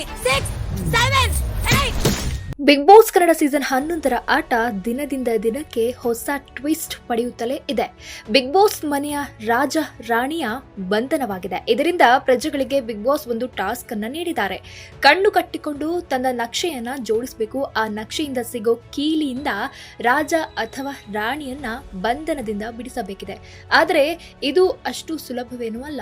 ಇದ್ದೀನಿ six seven big boss Kannada season ಹನ್ನೊಂದರ ಆಟ ದಿನದಿಂದ ದಿನಕ್ಕೆ ಹೊಸ ಟ್ವಿಸ್ಟ್ ಪಡೆಯುತ್ತಲೇ ಇದೆ. ಬಿಗ್ ಬಾಸ್ ಮನೆಯ ರಾಜ ರಾಣಿಯ ಬಂಧನವಾಗಿದೆ. ಇದರಿಂದ ಪ್ರಜೆಗಳಿಗೆ ಬಿಗ್ ಬಾಸ್ ಒಂದು ಟಾಸ್ಕ್ ಅನ್ನ ನೀಡಿದ್ದಾರೆ. ಕಣ್ಣು ಕಟ್ಟಿಕೊಂಡು ತನ್ನ ನಕ್ಷೆಯನ್ನ ಜೋಡಿಸಬೇಕು. ಆ ನಕ್ಷೆಯಿಂದ ಸಿಗೋ ಕೀಲಿಯಿಂದ ರಾಜ ಅಥವಾ ರಾಣಿಯನ್ನ ಬಂಧನದಿಂದ ಬಿಡಿಸಬೇಕಿದೆ. ಆದರೆ ಇದು ಅಷ್ಟು ಸುಲಭವೇನೂ ಅಲ್ಲ.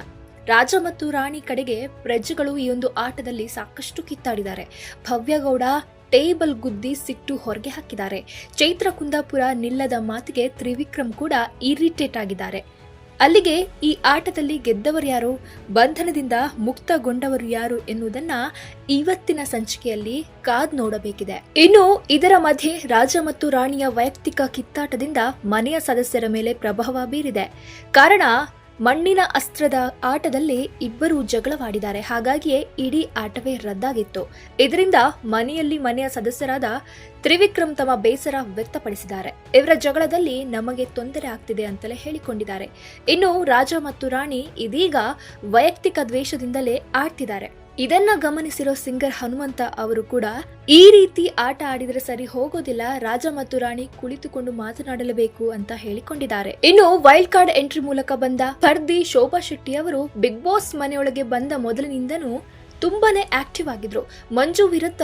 ರಾಜ ಮತ್ತು ರಾಣಿ ಕಡೆಗೆ ಪ್ರಜೆಗಳು ಈ ಒಂದು ಆಟದಲ್ಲಿ ಸಾಕಷ್ಟು ಕಿತ್ತಾಡಿದ್ದಾರೆ. ಭವ್ಯಗೌಡ ಟೇಬಲ್ ಗುದ್ದಿ ಸಿಟ್ಟು ಹೊರಗೆ ಹಾಕಿದ್ದಾರೆ. ಚೈತ್ರ ಕುಂದಾಪುರ ನಿಲ್ಲದ ಮಾತಿಗೆ ತ್ರಿವಿಕ್ರಮ್ ಕೂಡ ಇರಿಟೇಟ್ ಆಗಿದ್ದಾರೆ. ಅಲ್ಲಿಗೆ ಈ ಆಟದಲ್ಲಿ ಗೆದ್ದವರು ಯಾರು? ಬಂಧನದಿಂದ ಮುಕ್ತಗೊಂಡವರು ಯಾರು ಎನ್ನುವುದನ್ನ ಇವತ್ತಿನ ಸಂಚಿಕೆಯಲ್ಲಿ ಕಾದ್ ನೋಡಬೇಕಿದೆ. ಇನ್ನು ಇದರ ಮಧ್ಯೆ ರಾಜ ಮತ್ತು ರಾಣಿಯ ವೈಯಕ್ತಿಕ ಕಿತ್ತಾಟದಿಂದ ಮನೆಯ ಸದಸ್ಯರ ಮೇಲೆ ಪ್ರಭಾವ ಬೀರಿದೆ. ಕಾರಣ ಮಣ್ಣಿನ ಅಸ್ತ್ರದ ಆಟದಲ್ಲಿ ಇಬ್ಬರು ಜಗಳವಾಡಿದ್ದಾರೆ. ಹಾಗಾಗಿಯೇ ಇಡೀ ಆಟವೇ ರದ್ದಾಗಿತ್ತು. ಇದರಿಂದ ಮನೆಯಲ್ಲಿ ಮನೆಯ ಸದಸ್ಯರಾದ ತ್ರಿವಿಕ್ರಮ್ ತಮ್ಮ ಬೇಸರ ವ್ಯಕ್ತಪಡಿಸಿದ್ದಾರೆ. ಇವರ ಜಗಳದಲ್ಲಿ ನಮಗೆ ತೊಂದರೆ ಆಗ್ತಿದೆ ಅಂತಲೇ ಹೇಳಿಕೊಂಡಿದ್ದಾರೆ. ಇನ್ನು ರಾಜ ಮತ್ತು ರಾಣಿ ಇದೀಗ ವೈಯಕ್ತಿಕ ದ್ವೇಷದಿಂದಲೇ ಆಡ್ತಿದ್ದಾರೆ. ಇದನ್ನ ಗಮನಿಸಿರೋ ಸಿಂಗರ್ ಹನುಮಂತ ಅವರು ಕೂಡ, ಈ ರೀತಿ ಆಟ ಆಡಿದ್ರೆ ಸರಿ ಹೋಗೋದಿಲ್ಲ, ರಾಜ ಮತ್ತು ರಾಣಿ ಕುಳಿತುಕೊಂಡು ಮಾತನಾಡಲೇಬೇಕು ಅಂತ ಹೇಳಿಕೊಂಡಿದ್ದಾರೆ. ಇನ್ನು ವೈಲ್ಡ್ ಕಾರ್ಡ್ ಎಂಟ್ರಿ ಮೂಲಕ ಬಂದ ಪರ್ದಿ ಶೋಭಾ ಶೆಟ್ಟಿ ಅವರು ಬಿಗ್ ಬಾಸ್ ಮನೆಯೊಳಗೆ ಬಂದ ಮೊದಲಿನಿಂದನೂ ತುಂಬಾನೇ ಆಕ್ಟಿವ್ ಆಗಿದ್ರು. ಮಂಜು ವಿರುದ್ಧ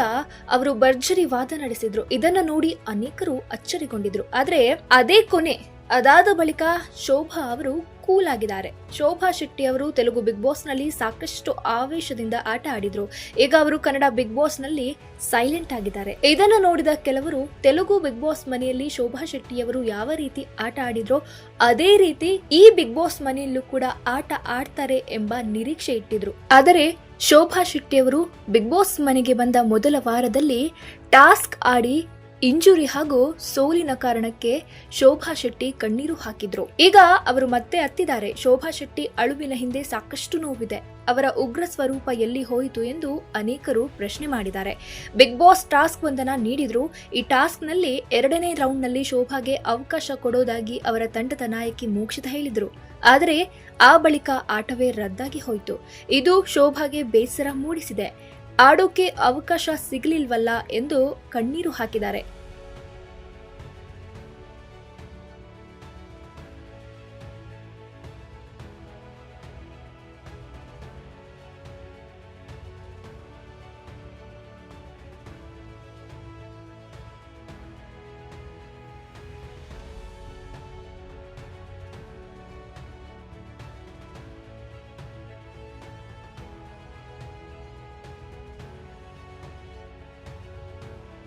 ಅವರು ಭರ್ಜರಿ ವಾದ ನಡೆಸಿದ್ರು. ಇದನ್ನ ನೋಡಿ ಅನೇಕರು ಅಚ್ಚರಿಗೊಂಡಿದ್ರು. ಆದ್ರೆ, ಅದೇ ಕೊನೆ ಅದಾದ ಬಳಿಕ ಶೋಭಾ ಅವರು ಕೂಲ್ ಆಗಿದ್ದಾರೆ ಶೋಭಾ ಶೆಟ್ಟಿ ಅವರು ತೆಲುಗು ಬಿಗ್ ಬಾಸ್ನಲ್ಲಿ ಸಾಕಷ್ಟು ಆವೇಶದಿಂದ ಆಟ ಆಡಿದ್ರು. ಈಗ ಅವರು ಕನ್ನಡ ಬಿಗ್ ಬಾಸ್ನಲ್ಲಿ ಸೈಲೆಂಟ್ ಆಗಿದ್ದಾರೆ. ಇದನ್ನು ನೋಡಿದ ಕೆಲವರು, ತೆಲುಗು ಬಿಗ್ ಬಾಸ್ ಮನೆಯಲ್ಲಿ ಶೋಭಾ ಶೆಟ್ಟಿ ಅವರು ಯಾವ ರೀತಿ ಆಟ ಆಡಿದ್ರೋ, ಅದೇ ರೀತಿ ಈ ಬಿಗ್ ಬಾಸ್ ಮನೆಯಲ್ಲೂ ಕೂಡ ಆಟ ಆಡ್ತಾರೆ ಎಂಬ ನಿರೀಕ್ಷೆ ಇಟ್ಟಿದ್ರು. ಆದರೆ, ಶೋಭಾ ಶೆಟ್ಟಿ ಅವರು ಬಿಗ್ ಬಾಸ್ ಮನೆಗೆ ಬಂದ ಮೊದಲ ವಾರದಲ್ಲಿ ಟಾಸ್ಕ್ ಆಡಿ ಇಂಜುರಿ ಹಾಗೂ ಸೋಲಿನ ಕಾರಣಕ್ಕೆ ಶೋಭಾ ಶೆಟ್ಟಿ ಕಣ್ಣೀರು ಹಾಕಿದ್ರು. ಈಗ ಅವರು ಮತ್ತೆ ಹತ್ತಿದ್ದಾರೆ ಶೋಭಾ ಶೆಟ್ಟಿ ಅಳುವಿನ ಹಿಂದೆ ಸಾಕಷ್ಟು ನೋವಿದೆ. ಅವರ ಉಗ್ರ ಸ್ವರೂಪ ಎಲ್ಲಿ ಹೋಯಿತು ಎಂದು ಅನೇಕರು ಪ್ರಶ್ನೆ ಮಾಡಿದ್ದಾರೆ. ಬಿಗ್ ಬಾಸ್ ಟಾಸ್ಕ್ ಒಂದನ್ನ ನೀಡಿದ್ರು. ಈ ಟಾಸ್ಕ್ನಲ್ಲಿ ಎರಡನೇ ರೌಂಡ್ನಲ್ಲಿ ಶೋಭಾಗೆ ಅವಕಾಶ ಕೊಡೋದಾಗಿ ಅವರ ತಂಡದ ನಾಯಕಿ ಮೋಕ್ಷಿತ ಹೇಳಿದ್ರು. ಆದರೆ ಆ ಬಳಿಕ ಆಟವೇ ರದ್ದಾಗಿ ಹೋಯಿತು. ಇದು ಶೋಭಾಗೆ ಬೇಸರ ಮೂಡಿಸಿದೆ. ಆಡೋಕೆ ಅವಕಾಶ ಸಿಗಲಿಲ್ವಲ್ಲ ಎಂದು ಕಣ್ಣೀರು ಹಾಕಿದ್ದಾರೆ.